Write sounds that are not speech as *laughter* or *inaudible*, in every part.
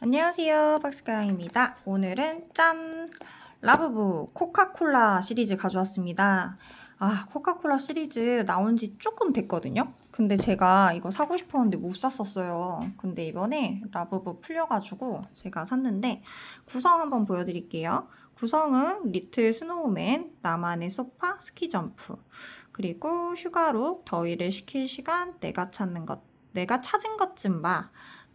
안녕하세요. 박스가입니다. 오늘은 짠! 라브부 코카콜라 시리즈 가져왔습니다. 아, 코카콜라 시리즈 나온 지 조금 됐거든요? 근데 제가 이거 사고 싶었는데 못 샀었어요. 근데 이번에 라브부 풀려가지고 제가 샀는데 구성 한번 보여드릴게요. 구성은 리틀 스노우맨, 나만의 소파, 스키 점프, 그리고 휴가룩, 더위를 식힐 시간, 내가 찾는 것, 내가 찾은 것쯤 봐.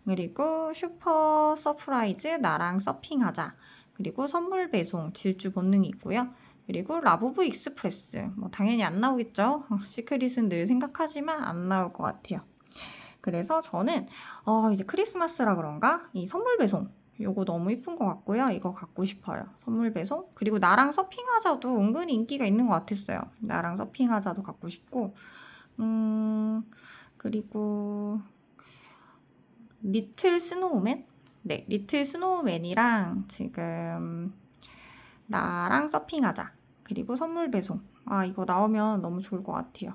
그리고 슈퍼 서프라이즈 나랑 서핑하자. 그리고 선물 배송 질주 본능이 있고요. 그리고 라부부 익스프레스. 뭐 당연히 안 나오겠죠. *laughs* 시크릿은 늘 생각하지만 안 나올 것 같아요. 그래서 저는 어 이제 크리스마스라 그런가 이 선물 배송 요거 너무 이쁜 것 같고요. 이거 갖고 싶어요. 선물 배송. 그리고 나랑 서핑하자도 은근히 인기가 있는 것 같았어요. 나랑 서핑하자도 갖고 싶고 음 그리고 리틀 스노우맨? 네, 리틀 스노우맨이랑 지금 나랑 서핑하자. 그리고 선물 배송. 아, 이거 나오면 너무 좋을 것 같아요.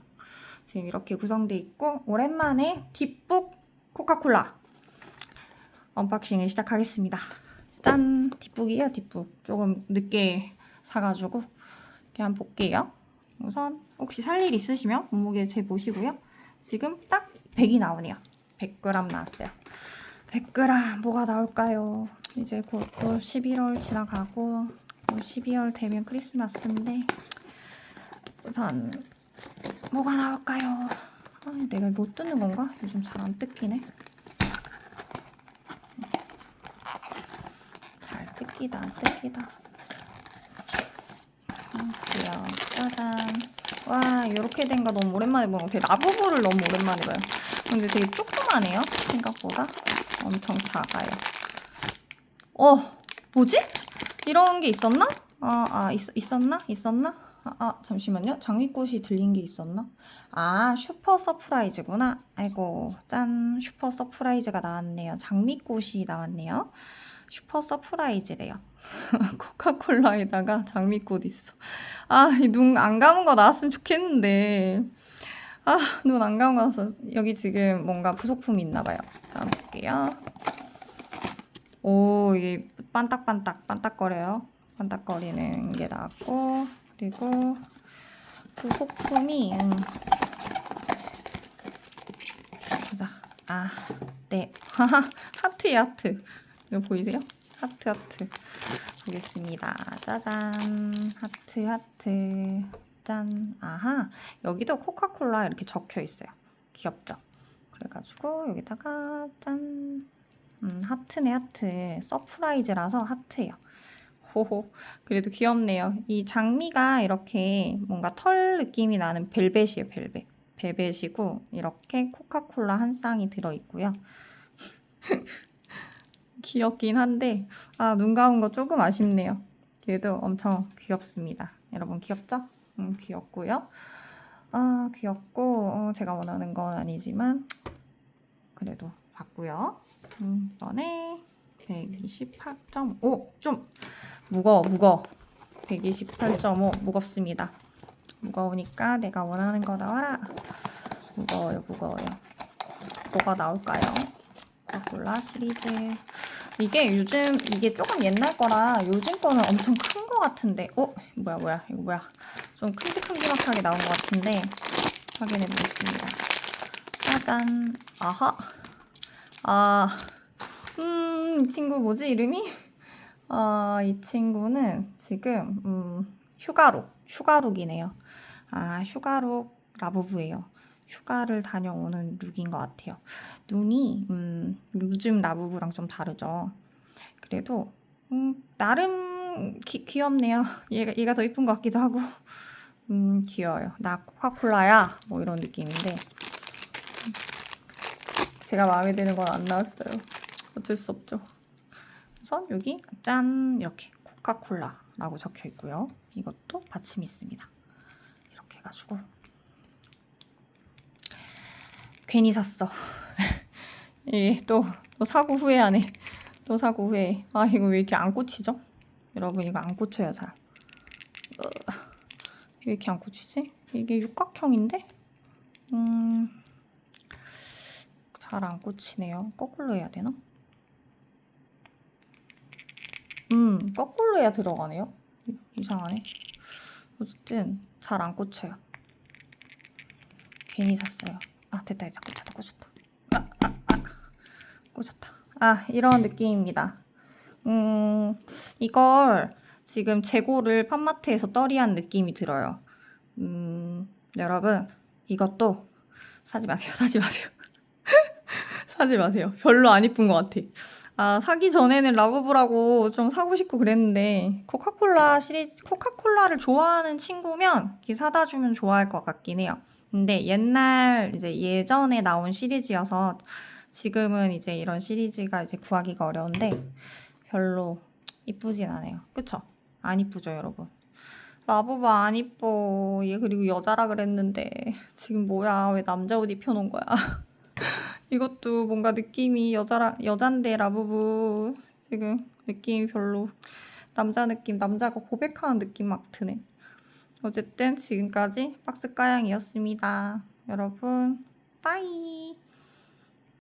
지금 이렇게 구성돼 있고 오랜만에 뒷북 코카콜라 언박싱을 시작하겠습니다. 짠! 뒷북이에요, 뒷북. 조금 늦게 사가지고 이렇게 한번 볼게요. 우선 혹시 살 일 있으시면 몸무게 재보시고요. 지금 딱 100이 나오네요. 100g 나왔어요. 100g 뭐가 나올까요? 이제 곧 또 11월 지나가고 또 12월 되면 크리스마스인데 우선 뭐가 나올까요? 아, 내가 못 뜯는 건가? 요즘 잘 안 뜯기네. 잘 뜯기다 안 뜯기다. 음, 귀여워. 짜잔. 와 이렇게 된 거 너무 오랜만에 보는 거 같아. 라부부를 너무 오랜만에 봐요. 근데 되게 조그마네요. 생각보다 엄청 작아요. 어 뭐지? 이런 게 있었나? 아, 아 있, 있었나? 있었나? 아, 아 잠시만요. 장미꽃이 들린 게 있었나? 아 슈퍼 서프라이즈구나. 아이고 짠 슈퍼 서프라이즈가 나왔네요. 장미꽃이 나왔네요. 슈퍼 서프라이즈래요. *laughs* 코카콜라에다가 장미꽃 있어. 아, 눈안 감은 거 나왔으면 좋겠는데. 아, 눈 안 감은 거 나왔어. 여기 지금 뭔가 부속품이 있나 봐요. 볼게요. 오, 이게 반딱반딱, 반딱거려요. 반딱거리는 게 나왔고, 그리고 부속품이, 음. 보자. 아, 네. 하트에 *laughs* 하트. 이거 보이세요? 하트, 하트. 보겠습니다. 짜잔. 하트, 하트. 짠. 아하. 여기도 코카콜라 이렇게 적혀 있어요. 귀엽죠? 그래가지고 여기다가 짠. 음, 하트네, 하트. 서프라이즈라서 하트예요. 호호. 그래도 귀엽네요. 이 장미가 이렇게 뭔가 털 느낌이 나는 벨벳이에요, 벨벳. 벨벳이고, 이렇게 코카콜라 한 쌍이 들어있고요. *laughs* 귀엽긴 한데, 아, 눈 감은 거 조금 아쉽네요. 그래도 엄청 귀엽습니다. 여러분 귀엽죠? 음, 귀엽고요. 아, 귀엽고, 어, 제가 원하는 건 아니지만, 그래도 봤고요. 음, 이번에 128.5. 좀 무거워, 무거워. 128.5. 무겁습니다. 무거우니까 내가 원하는 거 나와라. 무거워요, 무거워요. 뭐가 나올까요? 코카콜라 시리즈. 이게 요즘, 이게 조금 옛날 거라 요즘 거는 엄청 큰 거 같은데. 어? 뭐야, 뭐야. 이거 뭐야. 좀 큼직큼직하게 나온 것 같은데. 확인해 보겠습니다. 짜잔. 아하. 아, 음, 이 친구 뭐지, 이름이? 아, 이 친구는 지금, 음, 휴가룩, 휴가룩이네요. 아, 휴가룩 라부부예요. 휴가를 다녀오는 룩인 것 같아요. 눈이, 음, 요즘 라부부랑 좀 다르죠. 그래도, 음, 나름 기, 귀엽네요. *laughs* 얘가, 얘가 더 이쁜 것 같기도 하고. *laughs* 음, 귀여워요. 나 코카콜라야. 뭐 이런 느낌인데. 제가 마음에 드는 건 안 나왔어요. 어쩔 수 없죠. 우선 여기 짠 이렇게 코카콜라라고 적혀 있고요. 이것도 받침이 있습니다. 이렇게 해가지고 괜히 샀어. *laughs* 예, 또, 또 사고 후회하네. 또 사고 후회. 아 이거 왜 이렇게 안 꽂히죠? 여러분 이거 안 꽂혀요 잘. 으, 왜 이렇게 안 꽂히지? 이게 육각형인데? 음. 잘 안 꽂히네요. 거꾸로 해야 되나? 음, 거꾸로 해야 들어가네요. 이상하네. 어쨌든 잘 안 꽂혀요. 괜히 샀어요. 아 됐다 됐다 꽂혔다 꽂혔다. 아, 아, 아. 꽂혔다. 아 이런 느낌입니다. 음 이걸 지금 재고를 팜마트에서 떨이한 느낌이 들어요. 음 여러분 이것도 사지 마세요 사지 마세요 *laughs* 사지 마세요. 별로 안 이쁜 것 같아. 아, 사기 전에는 라부부라고 좀 사고 싶고 그랬는데, 코카콜라 시리즈, 코카콜라를 좋아하는 친구면 사다 주면 좋아할 것 같긴 해요. 근데 옛날, 이제 예전에 나온 시리즈여서 지금은 이제 이런 시리즈가 이제 구하기가 어려운데, 별로 이쁘진 않아요. 그쵸? 안 이쁘죠, 여러분? 라부부 안 이뻐. 얘 그리고 여자라 그랬는데, 지금 뭐야? 왜 남자 옷 입혀놓은 거야? *laughs* 이것도 뭔가 느낌이 여자라 여잔데 라부부 지금 느낌이 별로 남자 느낌 남자가 고백하는 느낌 막 드네. 어쨌든 지금까지 박스 까양이었습니다. 여러분 빠이.